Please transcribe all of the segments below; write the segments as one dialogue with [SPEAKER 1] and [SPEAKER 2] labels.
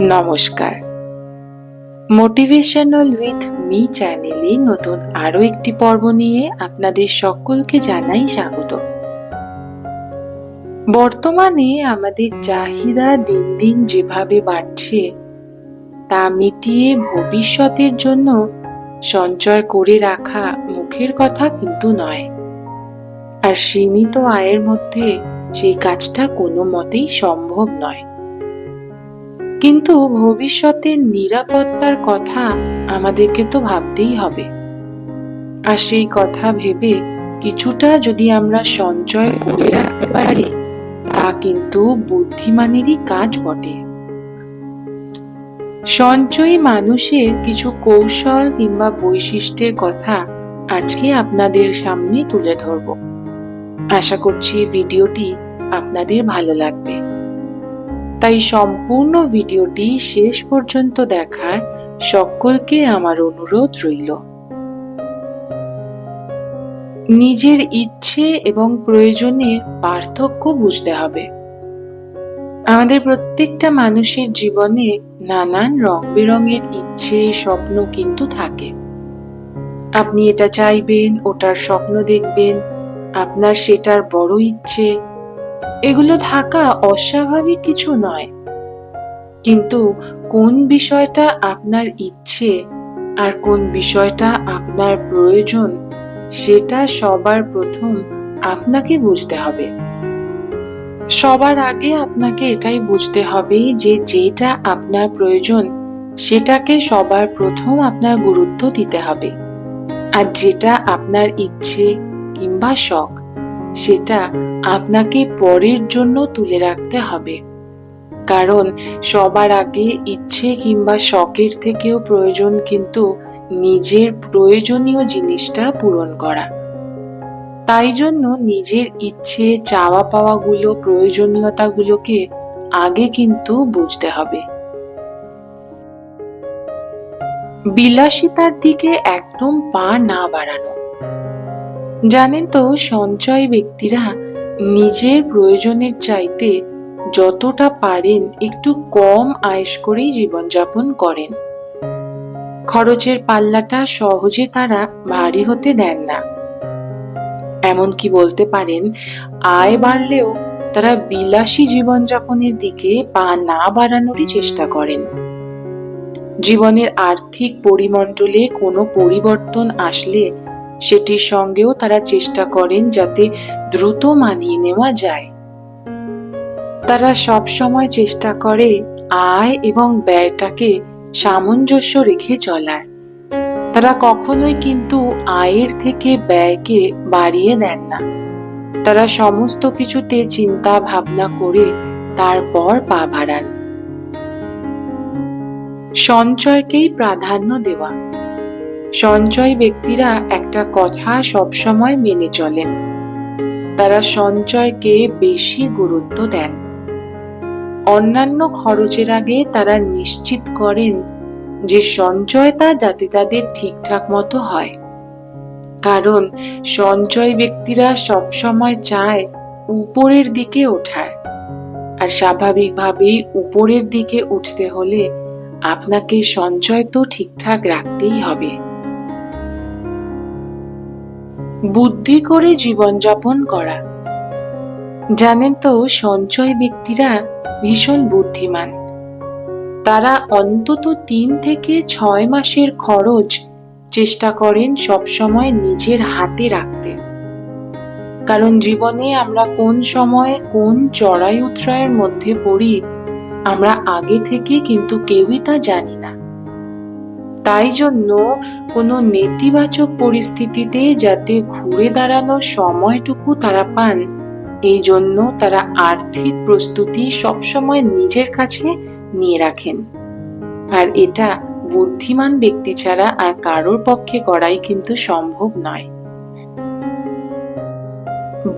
[SPEAKER 1] নমস্কার। Motivational with me চ্যানেলে নতুন আরও একটি পর্ব নিয়ে আপনাদের সকলকে জানাই স্বাগত। বর্তমানে আমাদের চাহিদা দিন দিন যেভাবে বাড়ছে, তা মিটিয়ে ভবিষ্যতের জন্য সঞ্চয় করে রাখা মুখের কথা কিন্তু নয়। আর সীমিত আয়ের মধ্যে সেই কাজটা কোনো মতেই সম্ভব নয়। কিন্তু ভবিষ্যতের নিরাপত্তার কথা আমাদেরকে তো ভাবতেই হবে। আর সেই কথা ভেবে কিছুটা যদি আমরা সঞ্চয় করে রাখতে পারি, তা কিন্তু বুদ্ধিমানেরই কাজ বটে। সঞ্চয়ী মানুষের কিছু কৌশল কিংবা বৈশিষ্ট্যের কথা আজকে আপনাদের সামনে তুলে ধরব। আশা করছি ভিডিওটি আপনাদের ভালো লাগবে। তাই সম্পূর্ণ ভিডিওটি শেষ পর্যন্ত দেখার সকলকে আমার অনুরোধ রইল। নিজের ইচ্ছে এবং প্রয়োজনের পার্থক্য বুঝতে হবে। আমাদের প্রত্যেকটা মানুষের জীবনে নানান রং বেরঙের ইচ্ছে, স্বপ্ন কিন্তু থাকে। আপনি এটা চাইবেন, ওটার স্বপ্ন দেখবেন, আপনার সেটার বড় ইচ্ছে এগুলো থাকা অস্বাভাবিক কিছু নয়। কিন্তু কোন বিষয়টা আপনার ইচ্ছে আর কোন বিষয়টা আপনার প্রয়োজন, সেটা সবার প্রথম আপনাকে বুঝতে হবে। সবার আগে আপনাকে এটাই বুঝতে হবে যে যেটা আপনার প্রয়োজন, সেটাকে সবার প্রথম আপনার গুরুত্ব দিতে হবে। আর যেটা আপনার ইচ্ছে কিংবা শখ সেটা আপনাকে পরের জন্য তুলে রাখতে হবে। কারণ সবার আগে ইচ্ছে কিংবা শখের থেকেও প্রয়োজন কিন্তু নিজের প্রয়োজনীয় জিনিসটা পূরণ করা। তাই জন্য নিজের ইচ্ছে চাওয়া পাওয়াগুলো প্রয়োজনীয়তাগুলোকে আগে কিন্তু বুঝতে হবে। বিলাসিতার দিকে একদম পা না বাড়ানো। জানেন তো, সঞ্চয় ব্যক্তিরা নিজের প্রয়োজনের চাইতে যতটা পারেন একটু কম আয়েস করেই জীবনযাপন করেন। খরচের পাল্লাটা সহজে তারা ভারী হতে দেন না। এমনকি বলতে পারেন, আয় বাড়লেও তারা বিলাসী জীবনযাপনের দিকে পা না বাড়ানোরই চেষ্টা করেন। জীবনের আর্থিক পরিমণ্ডলে কোনো পরিবর্তন আসলে সেটির সঙ্গেও তারা চেষ্টা করেন যাতে দ্রুত মানিয়ে নেওয়া যায়। তারা সব সময় চেষ্টা করে আয় এবং ব্যয়টাকে সামঞ্জস্য রেখে চলার। তারা কখনোই কিন্তু আয়ের থেকে ব্যয়কে বাড়িয়ে দেন না। তারা সমস্ত কিছুতে চিন্তা ভাবনা করে তারপর পা বাড়ান। সঞ্চয়কেই প্রাধান্য দেওয়া। সঞ্চয় ব্যক্তিরা একটা কথা সবসময় মেনে চলেন। তারা সঞ্চয়কে বেশি গুরুত্ব দেন। অন্যান্য খরচের আগে তারা নিশ্চিত করেন যে সঞ্চয়টা যাতে তাদের ঠিকঠাক মতো হয়। কারণ সঞ্চয় ব্যক্তিরা সবসময় চায় উপরের দিকে ওঠার। আর স্বাভাবিকভাবেই উপরের দিকে উঠতে হলে আপনাকে সঞ্চয় তো ঠিকঠাক রাখতেই হবে। বুদ্ধি করে জীবনযাপন করা। জানেন তো, সঞ্চয় ব্যক্তিরা ভীষণ বুদ্ধিমান। তারা অন্তত তিন থেকে ছয় মাসের খরচ চেষ্টা করেন সবসময় নিজের হাতে রাখতে। কারণ জীবনে আমরা কোন সময়ে কোন চড়াই উতরায়ের মধ্যে পড়ি, আমরা আগে থেকে কিন্তু কেউই তা জানি তাই জন্য কোনো নেতিবাচক পরিস্থিতিতে যাতে ঘুরে দাঁড়ানোর সময়টুকু তারা পান এই জন্য তারা আর্থিক প্রস্তুতি সবসময় নিজের কাছে নিয়ে রাখেন। আর এটা বুদ্ধিমান ব্যক্তি ছাড়া আর কারোর পক্ষে করাই কিন্তু সম্ভব নয়।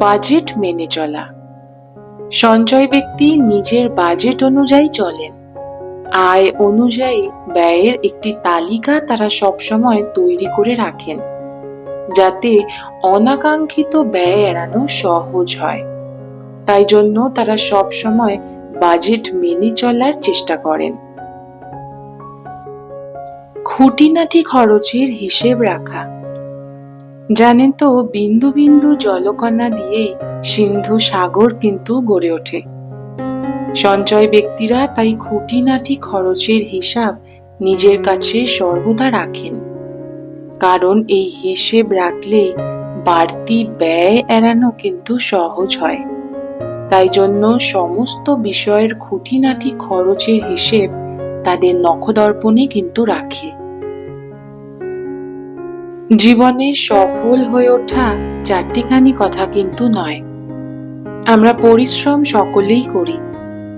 [SPEAKER 1] বাজেট মেনে চলা। সঞ্চয় ব্যক্তি নিজের বাজেট অনুযায়ী চলেন। আয় অনুযায়ী ব্যয়ের একটি তালিকা তারা সবসময় তৈরি করে রাখেন, যাতে অনাকাঙ্ক্ষিত ব্যয় এড়ানো সহজ হয়। তাই জন্য তারা সব সময় বাজেট মেনে চলার চেষ্টা করেন। খুঁটিনাটি খরচের হিসেব রাখা। জানেন তো, বিন্দু বিন্দু জলকণা দিয়েই সিন্ধু সাগর কিন্তু গড়ে ওঠে। সঞ্চয় ব্যক্তিরা তাই খুঁটিনাটি খরচের হিসাব নিজের কাছে সর্বদা রাখেন। কারণ এই হিসেব রাখলে বাড়তি ব্যয় এড়ানো কিন্তু সহজ হয়। তাই জন্য সমস্ত বিষয়ের খুঁটিনাটি খরচের হিসেব তাদের নখদর্পণে কিন্তু রাখে। জীবনে সফল হয়ে ওঠা চারটিখানি কথা কিন্তু নয়। আমরা পরিশ্রম সকলেই করি।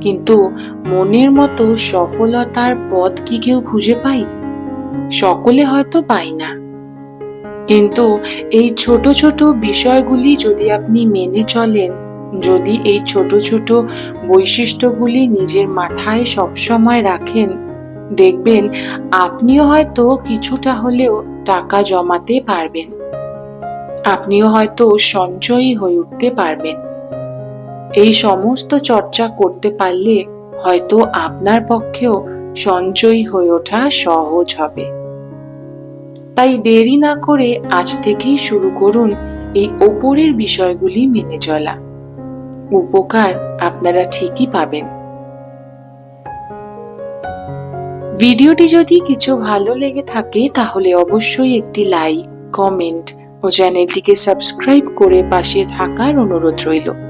[SPEAKER 1] কিন্তু মনের মতো সফলতার পথ কি কেউ খুঁজে পাই সকলে হয়তো পাই না। কিন্তু এই ছোট ছোট বিষয়গুলি যদি আপনি মেনে চলেন, যদি এই ছোট ছোট বৈশিষ্ট্যগুলি নিজের মাথায় সবসময় রাখেন, দেখবেন আপনিও হয়তো কিছুটা হলেও টাকা জমাতে পারবেন। আপনিও হয়তো সঞ্চয়ী হয়ে উঠতে পারবেন। এই সমস্ত চর্চা করতে পারলে হয়তো আপনার পক্ষেও সঞ্চয়ী হয়ে ওঠা সহজ হবে। তাই দেরি না করে আজ থেকেই শুরু করুন এই ওপরের বিষয়গুলি মেনে চলা। উপকার আপনারা ঠিকই পাবেন। ভিডিওটি যদি কিছু ভালো লেগে থাকে তাহলে অবশ্যই একটি লাইক, কমেন্ট ও চ্যানেলটিকে সাবস্ক্রাইব করে পাশে থাকার অনুরোধ রইল।